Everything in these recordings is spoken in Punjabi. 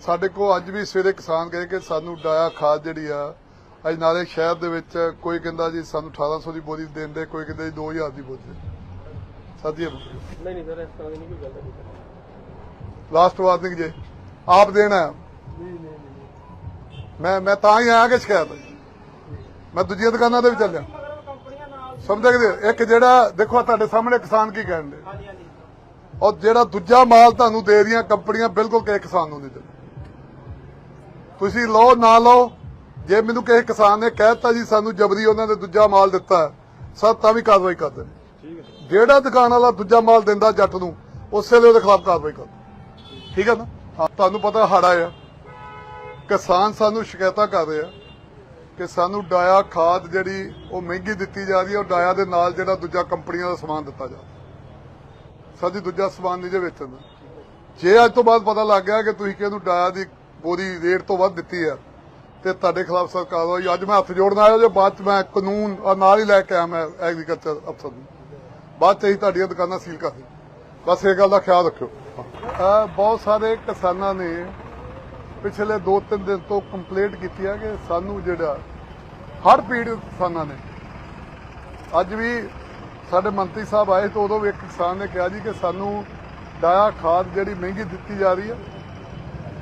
ਸਾਡੇ ਕੋਲ ਅੱਜ ਵੀ ਸਵੇਰੇ ਕਿਸਾਨ ਗਏ ਕਿ ਸਾਨੂੰ ਡਾਇਆ ਖਾਦ ਜਿਹੜੀ ਆ ਅੱਜ ਨਾਲੇ ਸ਼ਹਿਰ ਦੇ ਵਿੱਚ ਕੋਈ ਕਹਿੰਦਾ ਜੀ ਸਾਨੂੰ 1800 ਦੀ ਬੋਰੀ ਦੇਣ ਦੇ ਕੋਈ ਕਹਿੰਦਾ ਜੀ 2000 ਦੀ ਬੋਰੀ ਸਾਡੀ ਨਹੀਂ ਨਹੀਂ ਸਰ ਇਸ ਤਰ੍ਹਾਂ ਦੀ ਨਹੀਂ ਕੋਈ ਗੱਲ ਨਹੀਂ ਲਾਸਟ ਵਾਰਨਿੰਗ ਜੇ। ਆਪ ਦੇਣਾ। ਨਹੀਂ ਨਹੀਂ ਮੈਂ ਮੈਂ ਤਾਂ ਹੀ ਆਇਆ ਕਿ ਸ਼ਿਕਾਇਤ ਮੈਂ ਦੂਜੀਆਂ ਦੁਕਾਨਾਂ ਤੇ ਵੀ ਚੱਲਿਆ। ਸਮਝਦੇ ਇੱਕ ਜਿਹੜਾ ਦੇਖੋ ਤੁਹਾਡੇ ਸਾਹਮਣੇ ਕਿਸਾਨ ਕੀ ਕਹਿਣ ਦੇ। ਹਾਂਜੀ ਹਾਂਜੀ। ਔਰ ਜਿਹੜਾ ਦੂਜਾ ਮਾਲ ਤੁਹਾਨੂੰ ਦੇ ਰਹੀਆਂ ਕੰਪਨੀਆਂ ਬਿਲਕੁਲ ਕਿਸੇ ਕਿਸਾਨ ਨੂੰ ਨਹੀਂ ਦਿੰਦੇ। ਤੁਸੀਂ ਲਓ ਨਾ ਲਓ। ਜੇ ਮੈਨੂੰ ਕਿਸੇ ਕਿਸਾਨ ਨੇ ਕਹਿਤਾ ਜੀ ਸਾਨੂੰ ਜਬਰੀ ਉਹਨਾਂ ਨੇ ਦੂਜਾ ਮਾਲ ਦਿੱਤਾ ਸਰ ਤਾਂ ਵੀ ਕਾਰਵਾਈ ਕਰਦੇ ਨੇ ਠੀਕ ਹੈ ਸਰ ਜਿਹੜਾ ਦੁਕਾਨ ਵਾਲਾ ਦੂਜਾ ਮਾਲ ਦਿੰਦਾ ਜੱਟ ਨੂੰ ਉਸੇ ਵੇਲੇ ਉਹਦੇ ਖਿਲਾਫ ਕਾਰਵਾਈ ਕਰ ਠੀਕ ਹੈ ਨਾ? ਤੁਹਾਨੂੰ ਪਤਾ ਹੜਾ ਆ। ਕਿਸਾਨ ਸਾਨੂੰ ਸ਼ਿਕਾਇਤਾਂ ਕਰ ਰਹੇ ਆ ਕਿ ਸਾਨੂੰ ਡਾਇਆ ਖਾਦ ਜਿਹੜੀ ਉਹ ਮਹਿੰਗੀ ਦਿੱਤੀ ਜਾ ਰਹੀ ਹੈ ਉਹ ਡਾਇਆ ਦੇ ਨਾਲ ਜਿਹੜਾ ਦੂਜਾ ਕੰਪਨੀਆਂ ਦਾ ਸਮਾਨ ਦਿੱਤਾ ਜਾ ਸਾਡੀ ਦੂਜਾ ਸਮਾਨ ਨਹੀਂ ਜੇ ਵੇਚਣ ਦਾ ਜੇ ਅੱਜ ਤੋਂ ਬਾਅਦ ਪਤਾ ਲੱਗ ਗਿਆ ਕਿ ਤੁਸੀਂ ਕਿਹਨੂੰ ਡਾਇਆ ਦੀ ਬੋਰੀ ਰੇਟ ਤੋਂ ਵੱਧ ਦਿੱਤੀ ਹੈ ਤੇ ਤੁਹਾਡੇ ਖਿਲਾਫ ਸਰ ਕਾਰਵਾਈ ਅੱਜ ਮੈਂ ਹੱਥ ਜੋੜਨ ਆਇਆ, ਜੇ ਬਾਅਦ ਚ ਮੈਂ ਕਾਨੂੰਨ ਨਾਲ ਹੀ ਲੈ ਕੇ ਆਇਆ ਮੈਂ ਐਗਰੀਕਲਚਰ ਅਫਸਰ ਨੂੰ। ਬਾਅਦ ਚ ਹੀ ਤੁਹਾਡੀਆਂ ਦੁਕਾਨਾਂ ਸੀਲ ਕਰ ਦੇ ਬਸ ਇਹ ਗੱਲ ਦਾ ਖਿਆਲ ਰੱਖਿਓ। ਬਹੁਤ ਸਾਰੇ ਕਿਸਾਨਾਂ ਨੇ ਪਿਛਲੇ 2-3 ਦਿਨ ਤੋਂ ਕੰਪਲੇਂਟ ਕੀਤੀ ਹੈ ਕਿ ਸਾਨੂੰ ਜਿਹੜਾ, ਹਰ ਪੀੜਤ ਕਿਸਾਨਾਂ ਨੇ, ਅੱਜ ਵੀ ਸਾਡੇ ਮੰਤਰੀ ਸਾਹਿਬ ਆਏ ਤਾਂ ਉਦੋਂ ਵੀ ਇੱਕ ਕਿਸਾਨ ਨੇ ਕਿਹਾ ਜੀ ਕਿ ਸਾਨੂੰ ਡਾਇਆ ਖਾਦ ਜਿਹੜੀ ਮਹਿੰਗੀ ਦਿੱਤੀ ਜਾ ਰਹੀ ਹੈ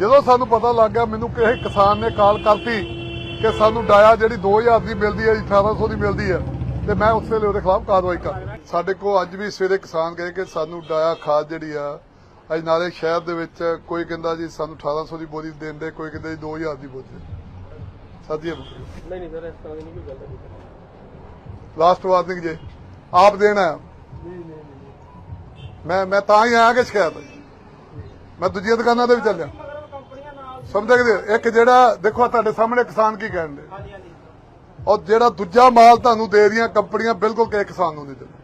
ਜਦੋਂ ਸਾਨੂੰ ਪਤਾ ਲੱਗ ਗਿਆ ਮੈਨੂੰ ਕਿਸੇ ਕਿਸਾਨ ਨੇ ਕਾਲ ਕਰਤੀ ਕਿ ਸਾਨੂੰ ਡਾਇਆ ਜਿਹੜੀ 2000 ਦੀ ਮਿਲਦੀ ਹੈ 1800 ਦੀ ਮਿਲਦੀ ਹੈ ਤੇ ਮੈਂ ਉਸੇ ਵੇਲੇ ਉਹਦੇ ਖਿਲਾਫ ਕਾਰਵਾਈ ਕਰ ਸਾਡੇ ਕੋਲ ਅੱਜ ਵੀ ਸਵੇਰੇ ਕਿਸਾਨ ਗਏ ਕਿ ਸਾਨੂੰ ਡਾਇਆ ਖਾਦ ਜਿਹੜੀ ਆ ਅੱਜ ਨਾਲੇ ਸ਼ਹਿਰ ਦੇ ਵਿੱਚ ਕੋਈ ਕਹਿੰਦਾ ਜੀ ਸਾਨੂੰ 1800 ਦੀ ਬੋਰੀ ਦੇਣ ਦੇ ਕੋਈ ਕਹਿੰਦਾ ਜੀ 2000 ਦੀ ਬੋਰੀ ਸਾਡੀ ਨਹੀਂ ਨਹੀਂ ਸਰ ਇਸ ਤਰ੍ਹਾਂ ਦੀ ਨਹੀਂ ਕੋਈ ਗੱਲ ਨਹੀਂ ਲਾਸਟ ਵਾਰਨਿੰਗ ਜੇ। ਆਪ ਦੇਣਾ। ਨਹੀਂ ਨਹੀਂ ਨਹੀਂ ਮੈਂ ਮੈਂ ਤਾਂ ਹੀ ਆਇਆ ਕਿ ਸ਼ਿਕਾਇਤ ਮੈਂ ਦੂਜੀਆਂ ਦੁਕਾਨਾਂ ਤੇ ਵੀ ਚੱਲਿਆ। ਸਮਝਦੇ ਇੱਕ ਜਿਹੜਾ ਦੇਖੋ ਤੁਹਾਡੇ ਸਾਹਮਣੇ ਕਿਸਾਨ ਕੀ ਕਹਿਣ ਦੇ ਹਾਂਜੀ ਹਾਂਜੀ। ਔਰ ਜਿਹੜਾ ਦੂਜਾ ਮਾਲ ਤੁਹਾਨੂੰ ਦੇ ਰਹੀਆਂ ਕੰਪਨੀਆਂ ਬਿਲਕੁਲ ਕਿਸੇ ਕਿਸਾਨ ਨੂੰ ਨਹੀਂ ਦਿੰਦੇ।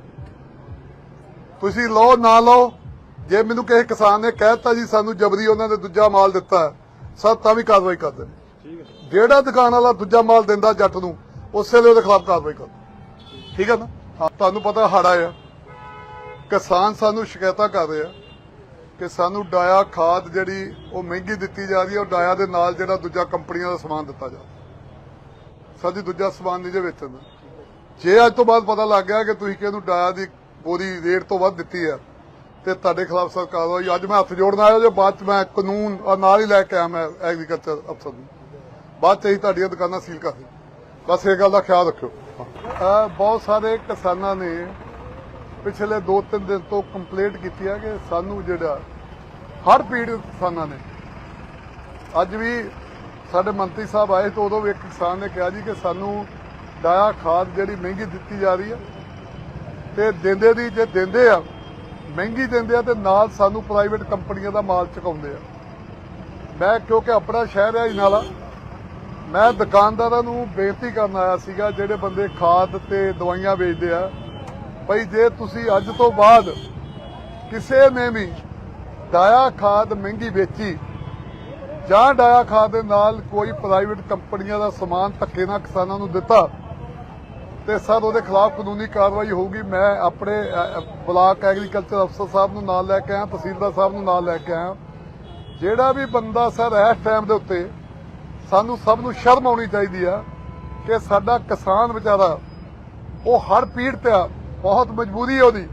ਤੁਸੀਂ ਲਓ ਨਾ ਲਓ ਜੇ ਮੈਨੂੰ ਕਿਸੇ ਕਿਸਾਨ ਨੇ ਕਹਿਤਾ ਜੀ ਸਾਨੂੰ ਜਬਰੀ ਉਹਨਾਂ ਨੇ ਦੂਜਾ ਮਾਲ ਦਿੱਤਾ ਸਰ ਤਾਂ ਵੀ ਕਾਰਵਾਈ ਕਰਦੇ ਨੇ। ਠੀਕ ਹੈ ਸਰ ਜਿਹੜਾ ਦੁਕਾਨ ਵਾਲਾ ਦੂਜਾ ਮਾਲ ਦਿੰਦਾ ਜੱਟ ਨੂੰ ਉਸੇ ਵੇਲੇ ਉਹਦੇ ਖਿਲਾਫ ਕਾਰਵਾਈ ਕਰ। ਠੀਕ ਹੈ ਨਾ? ਤੁਹਾਨੂੰ ਪਤਾ ਹੜਾ ਆ। ਕਿਸਾਨ ਸਾਨੂੰ ਸ਼ਿਕਾਇਤਾਂ ਕਰ ਰਹੇ। ਆ ਕਿ ਸਾਨੂੰ ਡਾਇਆ ਖਾਦ ਜਿਹੜੀ ਉਹ ਮਹਿੰਗੀ ਦਿੱਤੀ ਜਾ ਰਹੀ ਹੈ, ਉਹ ਡਾਇਆ ਦੇ ਨਾਲ ਜਿਹੜਾ ਦੂਜਾ ਕੰਪਨੀਆਂ ਦਾ ਸਮਾਨ ਦਿੱਤਾ ਜਾ ਸਾਡੀ ਦੂਜਾ ਸਮਾਨ ਨਹੀਂ ਜੇ ਵੇਚਣ ਜੇ ਅੱਜ ਤੋਂ ਬਾਅਦ ਪਤਾ ਲੱਗ ਗਿਆ ਕਿ ਤੁਸੀਂ ਕਿਹਨੂੰ ਡਾਇਆ ਦੀ ਬੋਰੀ ਰੇਟ ਤੋਂ ਵੱਧ ਦਿੱਤੀ ਹੈ, ਤੇ ਤੁਹਾਡੇ ਖਿਲਾਫ ਸਰਕਾਰ ਹੋਈ। ਅੱਜ ਮੈਂ ਹੱਥ ਜੋੜਨ ਆਇਆ ਜੇ ਬਾਅਦ ਚ ਮੈਂ ਕਾਨੂੰਨ ਨਾਲ ਹੀ ਲੈ ਕੇ ਆਇਆ ਮੈਂ ਐਗਰੀਕਲਚਰ ਅਫਸਰ ਨੂੰ। ਬਾਅਦ ਚ ਹੀ ਤੁਹਾਡੀਆਂ ਦੁਕਾਨਾਂ ਸੀਲ ਕਰ ਦੇ ਬਸ ਇਹ ਗੱਲ ਦਾ ਖਿਆਲ ਰੱਖਿਓ। ਬਹੁਤ ਸਾਰੇ ਕਿਸਾਨਾਂ ਨੇ ਪਿਛਲੇ 2-3 ਦਿਨ ਤੋਂ ਕੰਪਲੇਂਟ ਕੀਤੀ ਹੈ ਕਿ ਸਾਨੂੰ ਜਿਹੜਾ ਹਰ ਪੀੜਤ ਕਿਸਾਨਾਂ ਨੇ, ਅੱਜ ਵੀ ਸਾਡੇ ਮੰਤਰੀ ਸਾਹਿਬ ਆਏ ਤਾਂ ਉਦੋਂ ਵੀ ਇੱਕ ਕਿਸਾਨ ਨੇ ਕਿਹਾ ਜੀ ਕਿ ਸਾਨੂੰ ਡਾਇਆ ਖਾਦ ਜਿਹੜੀ ਮਹਿੰਗੀ ਦਿੱਤੀ ਜਾ ਰਹੀ ਹੈ ਤੇ ਦਿੰਦੇ ਦੀ ਜੇ ਦਿੰਦੇ ਆ, ਮਹਿੰਗੀ ਦਿੰਦੇ ਆ ਤੇ ਨਾਲ ਸਾਨੂੰ ਪ੍ਰਾਈਵੇਟ ਕੰਪਨੀਆਂ ਦਾ ਮਾਲ ਚੁਕਾਉਂਦੇ ਆ। ਮੈਂ ਕਿਉਂਕਿ ਆਪਣਾ ਸ਼ਹਿਰ ਹੈ ਇਨਾਲਾ ਮੈਂ ਦੁਕਾਨਦਾਰਾਂ ਨੂੰ ਬੇਨਤੀ ਕਰਨ ਆਇਆ ਸੀਗਾ, ਜਿਹੜੇ ਬੰਦੇ ਖਾਦ ਤੇ ਦਵਾਈਆਂ ਵੇਚਦੇ ਆ ਭਈ ਜੇ ਤੁਸੀਂ ਅੱਜ ਤੋਂ ਬਾਅਦ ਕਿਸੇ ਨੇ ਵੀ ਡਾਇਆ ਖਾਦ ਮਹਿੰਗੀ ਵੇਚੀ ਜਾਂ ਡਾਇਆ ਖਾਦ ਦੇ ਨਾਲ ਕੋਈ ਪ੍ਰਾਈਵੇਟ ਕੰਪਨੀਆਂ ਦਾ ਸਮਾਨ ਧੱਕੇ ਨਾਲ ਕਿਸਾਨਾਂ ਨੂੰ ਦਿੱਤਾ, ਤੇ ਸਰ ਉਹਦੇ ਖਿਲਾਫ ਕਾਨੂੰਨੀ ਕਾਰਵਾਈ ਹੋਊਗੀ, ਮੈਂ ਆਪਣੇ ਬਲਾਕ ਐਗਰੀਕਲਚਰ ਅਫਸਰ ਸਾਹਿਬ ਨੂੰ ਨਾਲ ਲੈ ਕੇ ਆਇਆ, ਤਹਿਸੀਲਦਾਰ ਸਾਹਿਬ ਨੂੰ ਨਾਲ ਲੈ ਕੇ ਆਇਆ। ਜਿਹੜਾ ਵੀ ਬੰਦਾ ਸਰ ਇਸ ਟਾਈਮ ਦੇ ਉੱਤੇ ਸਾਨੂੰ ਸਭ ਨੂੰ ਸ਼ਰਮ ਆਉਣੀ ਚਾਹੀਦੀ ਆ ਕਿ ਸਾਡਾ ਕਿਸਾਨ ਵਿਚਾਰਾ ਉਹ ਹਰ ਪੀੜ ਤੇ ਆ ਬਹੁਤ ਮਜਬੂਰੀ ਹੈ ਉਹਦੀ।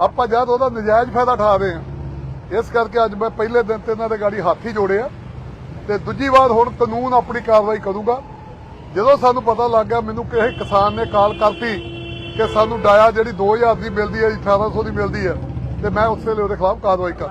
ਆਪਾਂ ਜਦ ਉਹਦਾ ਨਜਾਇਜ਼ ਫਾਇਦਾ ਉਠਾ ਰਹੇ ਹਾਂ, ਇਸ ਕਰਕੇ ਅੱਜ ਮੈਂ ਪਹਿਲੇ ਦਿਨ ਤੇ ਇਹਨਾਂ ਦੇ ਗਾੜੀ ਹੱਥ ਹੀ ਜੋੜੇ ਆ ਤੇ ਦੂਜੀ ਵਾਰ ਹੁਣ ਕਾਨੂੰਨ ਆਪਣੀ ਕਾਰਵਾਈ ਕਰੂਗਾ। ਜਦੋਂ ਸਾਨੂੰ ਪਤਾ ਲੱਗ ਗਿਆ, ਮੈਨੂੰ ਕਿਸੇ ਕਿਸਾਨ ਨੇ ਕਾਲ ਕਰਤੀ ਕਿ ਸਾਨੂੰ ਡਾਇਆ ਜਿਹੜੀ 2000 ਦੀ ਮਿਲਦੀ ਹੈ 1800 ਦੀ ਮਿਲਦੀ ਹੈ, ਤੇ ਮੈਂ ਉਸ ਵੇਲੇ ਉਹਦੇ ਖਿਲਾਫ ਕਾਰਵਾਈ ਕਰ